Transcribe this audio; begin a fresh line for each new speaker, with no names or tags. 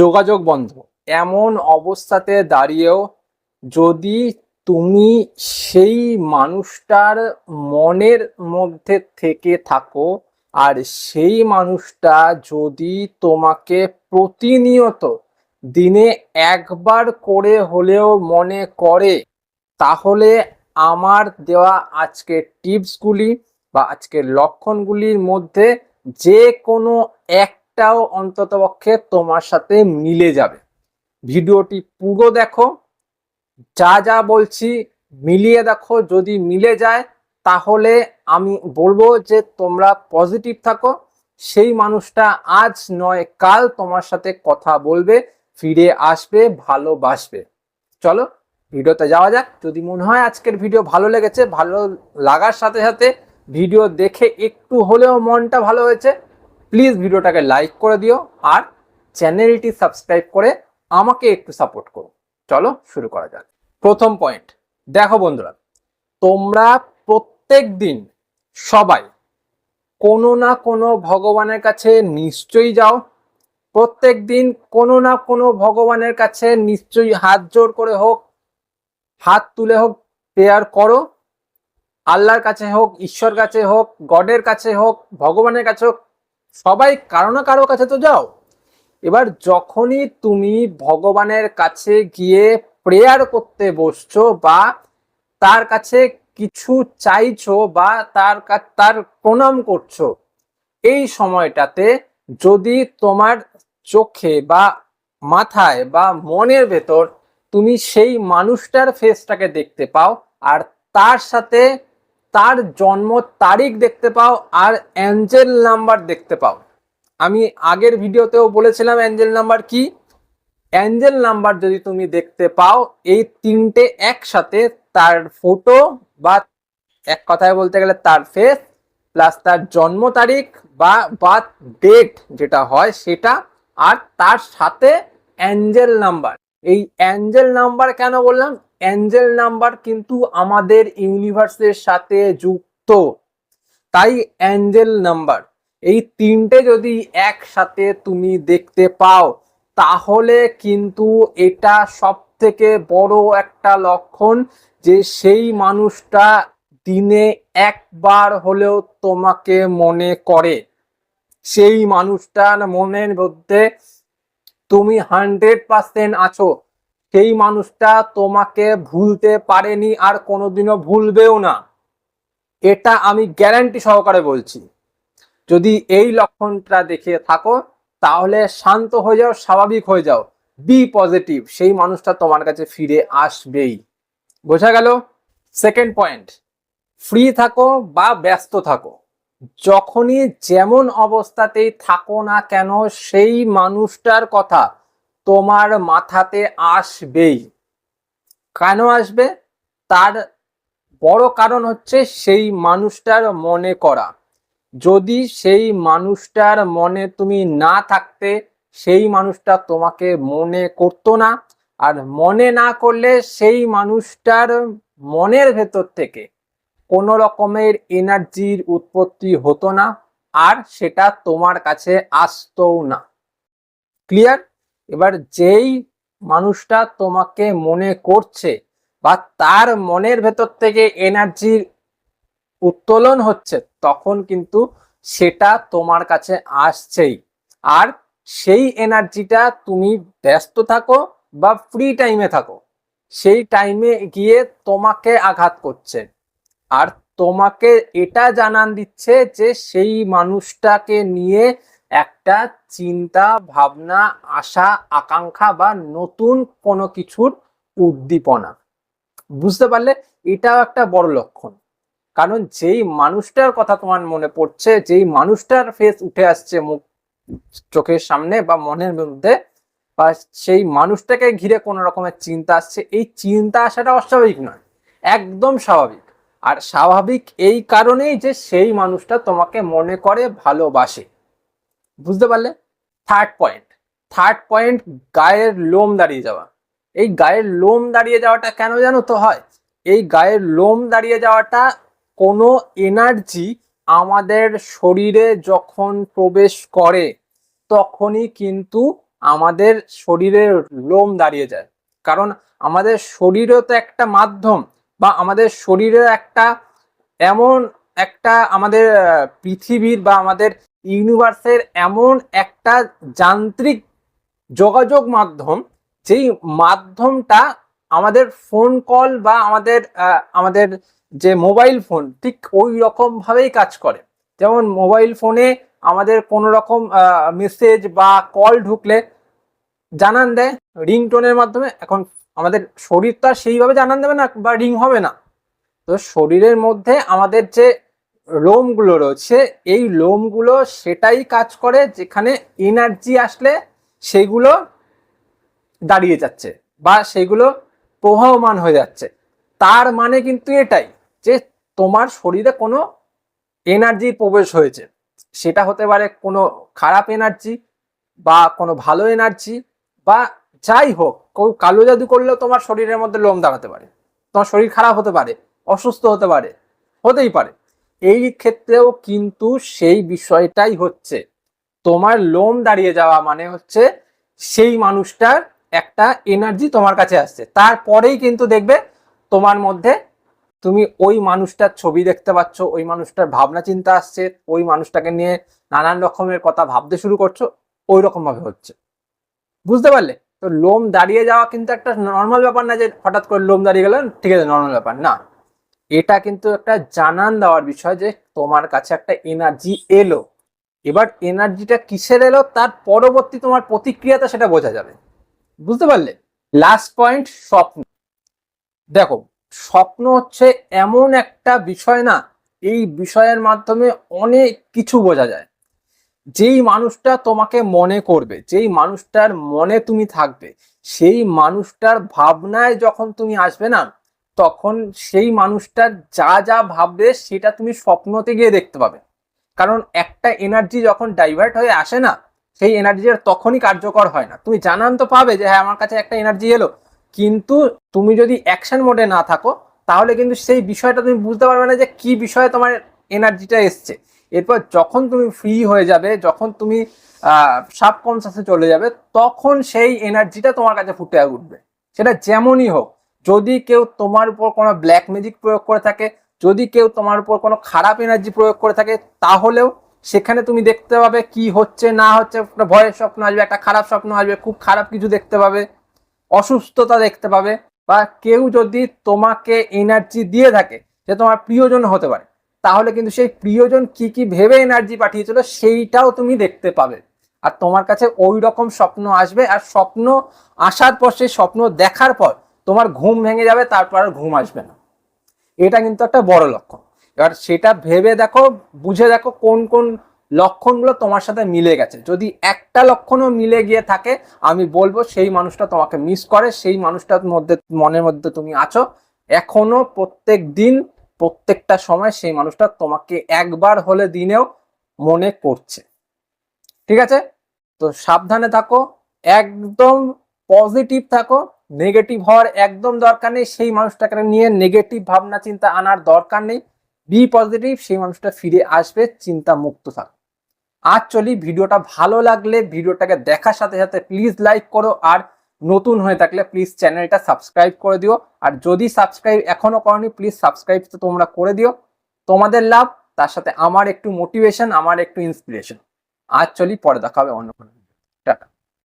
যোগাযোগ বন্ধ। এমন অবস্থাতে দাঁড়িয়েও যদি তুমি সেই মানুষটার মনের মধ্যে থেকে থাকো, আর সেই মানুষটা যদি তোমাকে প্রতিনিয়ত দিনে একবার করে হলেও মনে করে, তাহলে আমার দেওয়া আজকের টিপসগুলি বা আজকের লক্ষণগুলির মধ্যে যে কোনো একটাও অন্ততপক্ষে তোমার সাথে মিলে যাবে। ভিডিওটি পুরো দেখো, যা যা বলছি মিলিয়ে দেখো, যদি মিলে যায় তাহলে আমি বলব যে তোমরা পজিটিভ থাকো। সেই মানুষটা আজ নয়, কাল তোমার সাথে কথা বলবে, ফিরে আসবে, ভালোবাসবে। চলো, ভিডিওতে যাওয়া যাক। যদি মনে হয় আজকের ভিডিও ভালো লেগেছে, ভালো লাগার সাথে সাথে ভিডিও দেখে একটু হলেও মনটা ভালো হয়েছে প্লিজ ভিডিওটাকে লাইক করে দিও আর চ্যানেলটি সাবস্ক্রাইব করে আমাকে একটু সাপোর্ট করো। চলো শুরু করা যাক। প্রথম পয়েন্ট দেখো বন্ধুরা, তোমরা প্রত্যেক দিন সবাই কোনো না কোনো ভগবানের কাছে নিশ্চয়ই যাও। প্রত্যেক দিন কোনো না কোনো ভগবানের কাছে নিশ্চয়ই হাত জোর করে হোক, হাত তুলে হোক প্রেয়ার করো। আল্লাহর কাছে হোক, ঈশ্বর কাছে হোক, গডের কাছে হোক, ভগবানের কাছে হোক সবাই কারও না কারও কাছে তো যাও। এবার যখনই তুমি ভগবানের কাছে গিয়ে প্রেয়ার করতে বসছো বা তার কাছে কিছু চাইছো বা তার তার প্রণাম করছ, এই সময়টাতে যদি তোমার চোখে বা মাথায় বা মনের ভেতর তুমি সেই মানুষটার ফেসটাকে দেখতে পাও আর তার সাথে তার জন্ম তারিখ দেখতে পাও আর অ্যাঞ্জেল নাম্বার দেখতে পাও। আমি আগের ভিডিওতেও বলেছিলাম অ্যাঞ্জেল নাম্বার কি? অ্যাঞ্জেল নাম্বার যদি তুমি দেখতে পাও, এই তিনটে একসাথে তার ফটো বা এক কথায় বলতে গেলে তার ফেস প্লাস তার জন্ম তারিখ বা বার্থ ডেট যেটা হয় সেটা আর তার সাথে অ্যাঞ্জেল নাম্বার। এই অ্যাঞ্জেল নাম্বার কেন বললাম? অ্যাঞ্জেল নাম্বার কিন্তু আমাদের ইউনিভার্সের সাথে যুক্ত। তাই অ্যাঞ্জেল নাম্বার, এই তিনটে যদি একসাথে তুমি দেখতে পাও, তাহলে কিন্তু এটা সব থেকে বড় একটা লক্ষণ যে সেই মানুষটা দিনে একবার হলেও তোমাকে মনে করে। সেই মানুষটার মনের মধ্যে তুমি হান্ড্রেড পার্সেন্ট আছো। সেই মানুষটা তোমাকে ভুলতে পারেনি আর কোনোদিনও ভুলবেও না। এটা আমি গ্যারান্টি সহকারে বলছি। যদি এই লক্ষণটা দেখে থাকো, তাহলে শান্ত হয়ে যাও, স্বাভাবিক হয়ে যাও। বি পজিটিভ সেই মানুষটা তোমার কাছে ফিরে আসবেই। বোঝা গেল? সেকেন্ড পয়েন্ট ফ্রি থাকো বা ব্যস্ত থাকো। যখনই যেমন অবস্থাতেই থাকো না কেন, সেই মানুষটার কথা তোমার মাথাতে আসবেই। কেন আসবে? তার বড় কারণ হচ্ছে সেই মানুষটার মনে করা। যদি সেই মানুষটার মনে তুমি না থাকতে, সেই মানুষটা তোমাকে মনে করতো না। আর মনে না করলে সেই মানুষটার মনের ভেতর থেকে কোনো রকমের এনার্জির উৎপত্তি হতো না, আর সেটা তোমার কাছে আসতোও না। ক্লিয়ার? এবার যেই মানুষটা তোমাকে মনে করছে বা তার মনের ভেতর থেকে এনার্জির উত্তোলন হচ্ছে, তখন কিন্তু সেটা তোমার কাছে আসছেই। আর সেই এনার্জিটা তুমি ব্যস্ত থাকো বা ফ্রি টাইমে থাকো, সেই টাইমে গিয়ে তোমাকে আঘাত করছে। আর তোমাকে এটা জানান দিচ্ছে যে সেই মানুষটাকে নিয়ে একটা চিন্তা, ভাবনা, আশা, আকাঙ্ক্ষা বা নতুন কোনো কিছুর উদ্দীপনা। বুঝতে পারলে এটাও একটা বড় লক্ষণ। কারণ যেই মানুষটার কথা তোমার মনে পড়ছে, যেই মানুষটার ফেস উঠে আসছে মুখ, চোখের সামনে বা মনের মধ্যে, বা সেই মানুষটাকে ঘিরে কোনো রকমের চিন্তা আসছে, এই চিন্তা আসাটা অস্বাভাবিক নয়, একদম স্বাভাবিক। আর স্বাভাবিক এই কারণেই যে সেই মানুষটা তোমাকে মনে করে, ভালোবাসে। বুঝতে পারলে? থার্ড পয়েন্ট থার্ড পয়েন্ট গায়ের লোম দাঁড়িয়ে যাওয়া। এই গায়ের লোম দাঁড়িয়ে যাওয়াটা কেন জানো তো হয়? এই গায়ের লোম দাঁড়িয়ে যাওয়াটা কোনো এনার্জি আমাদের শরীরে যখন প্রবেশ করে, তখনই কিন্তু আমাদের শরীরের লোম দাঁড়িয়ে যায়। কারণ আমাদের শরীরও তো একটা মাধ্যম বা আমাদের শরীরের একটা এমন একটা আমাদের পৃথিবীর বা আমাদের ইউনিভার্সের এমন একটা যান্ত্রিক যোগাযোগ মাধ্যম, যেই মাধ্যমটা আমাদের ফোন কল বা আমাদের আমাদের যে মোবাইল ফোন ঠিক ওই রকম ভাবেই কাজ করে। যেমন মোবাইল ফোনে আমাদের কোনো রকম মেসেজ বা কল ঢুকলে জানান দেয় রিংটোনের মাধ্যমে। এখন আমাদের শরীর তো আর সেইভাবে জানান দেবে না বা রিং হবে না। তো শরীরের মধ্যে আমাদের যে লোমগুলো রয়েছে, এই লোমগুলো সেটাই কাজ করে যেখানে এনার্জি আসলে সেগুলো দাঁড়িয়ে যাচ্ছে বা সেগুলো প্রবাহমান হয়ে যাচ্ছে। তার মানে কিন্তু এটাই যে তোমার শরীরে কোনো এনার্জি প্রবেশ হয়েছে। সেটা হতে পারে কোনো খারাপ এনার্জি বা কোনো ভালো এনার্জি বা যাই হোক, কেউ কালো জাদু করলেও তোমার শরীরের মধ্যে লোম দাঁড়াতে পারে। তোমার শরীর খারাপ হতে পারে, অসুস্থ হতে পারে, হতেই পারে। এই ক্ষেত্রেও কিন্তু সেই বিষয়টাই হচ্ছে। তোমার লোম দাঁড়িয়ে যাওয়া মানে হচ্ছে সেই মানুষটার একটা এনার্জি তোমার কাছে আসছে। তারপরেই কিন্তু দেখবে তোমার মধ্যে তুমি ওই মানুষটার ছবি দেখতে পাচ্ছ, ওই মানুষটার ভাবনা চিন্তা আসছে, ওই মানুষটাকে নিয়ে নানান রকমের কথা ভাবতে শুরু করছ ওই রকম ভাবে হচ্ছে। বুঝতে পারলে? তো লোম দাঁড়িয়ে যাওয়া কিন্তু একটা নর্মাল ব্যাপার না যে হঠাৎ করে লোম দাঁড়িয়ে গেল, ঠিক আছে নর্মাল ব্যাপার না। এটা কিন্তু একটা জানান দেওয়ার বিষয় যে তোমার কাছে একটা এনার্জি এলো। এবার এনার্জিটা কিসের এলো? তার পরবর্তী তোমার প্রতিক্রিয়াটা সেটা বোঝা যাবে। বুঝতে পারলে? লাস্ট পয়েন্ট স্বপ্ন। দেখো, স্বপ্ন হচ্ছে এমন একটা বিষয় না, এই বিষয়ের মাধ্যমে অনেক কিছু বোঝা যায়। যেই মানুষটা তোমাকে মনে করবে, যেই মানুষটার মনে তুমি থাকবে, সেই মানুষটার ভাবনায় যখন তুমি আসবে না তখন সেই মানুষটার যা যা ভাববে সেটা তুমি স্বপ্নতে গিয়ে দেখতে পাবে। কারণ একটা এনার্জি যখন ডাইভার্ট হয়ে আসে না, সেই এনার্জি আর তখনই কার্যকর হয় না। তুমি জানান তো পাবে যে হ্যাঁ আমার কাছে একটা এনার্জি এলো। কিন্তু তুমি যদি অ্যাকশন মোডে না থাকো, তাহলে কিন্তু সেই বিষয়টা তুমি বুঝতে পারবে না যে, কি বিষয়ে তোমার এনার্জিটা এসছে। এরপর যখন তুমি ফ্রি হয়ে যাবে, যখন তুমি সাবকনসিয়াসে চলে যাবে, তখন সেই এনার্জিটা তোমার কাছে ফুটে উঠবে। সেটা যেমনই হোক যদি কেউ তোমার উপর কোনো ব্ল্যাক ম্যাজিক প্রয়োগ করে থাকে, যদি কেউ তোমার উপর কোনো খারাপ এনার্জি প্রয়োগ করে থাকে, তাহলেও সেখানে তুমি দেখতে পাবে কি হচ্ছে, না হচ্ছে, একটা ভয়ের স্বপ্ন আসবে, একটা খারাপ স্বপ্ন আসবে, খুব খারাপ কিছু দেখতে পাবে, অসুস্থতা দেখতে পাবে, বা কেউ যদি তোমাকে এনার্জি দিয়ে থাকে যে তোমার প্রিয়জন হতে পারে, তাহলে কিন্তু সেই প্রিয়জন কি কি ভেবে এনার্জি পাঠিয়েছিল সেইটাও তুমি দেখতে পাবে। আর তোমার কাছে ওই রকম স্বপ্ন আসবে, আর স্বপ্ন আসার পর, সেই স্বপ্ন দেখার পর তোমার ঘুম ভেঙে যাবে, তারপর ঘুম আসবে না। এটা কিন্তু একটা বড় লক্ষণ। এবার সেটা ভেবে দেখো, বুঝে দেখো কোন কোন লক্ষণগুলো তোমার সাথে মিলে গেছে। যদি একটা লক্ষণও মিলে গিয়ে থাকে, আমি বলব সেই মানুষটা তোমাকে মিস করে, সেই মানুষটার মধ্যে, মনের মধ্যে তুমি আছো। এখনও প্রত্যেক দিন, প্রত্যেকটা সময় সেই মানুষটা তোমাকে একবার হলে দিনেও মনে করছে। ঠিক আছে? তো সাবধানে থাকো, একদম পজিটিভ থাকো নেগেটিভ হওয়ার একদম দরকার নেই, সেই মানুষটাকে নিয়ে নেগেটিভ ভাবনা, চিন্তা আনার দরকার নেই। বি পজিটিভ সেই মানুষটা ফিরে আসবে, চিন্তা মুক্ত থাক। আজ চলি, ভিডিওটা ভালো লাগলে ভিডিওটাকে দেখার সাথে সাথে প্লিজ লাইক করো, আর নতুন হয়ে থাকলে প্লিজ চ্যানেলটা সাবস্ক্রাইব করে দিও। আর যদি সাবস্ক্রাইব এখনও করনি প্লিজ সাবস্ক্রাইব তো তোমরা করে দিও। তোমাদের লাভ, তার সাথে আমার একটু মোটিভেশন আমার একটু ইন্সপিরেশন আজ চলি, পরে দেখা হবে অন্য কোনো টাটা।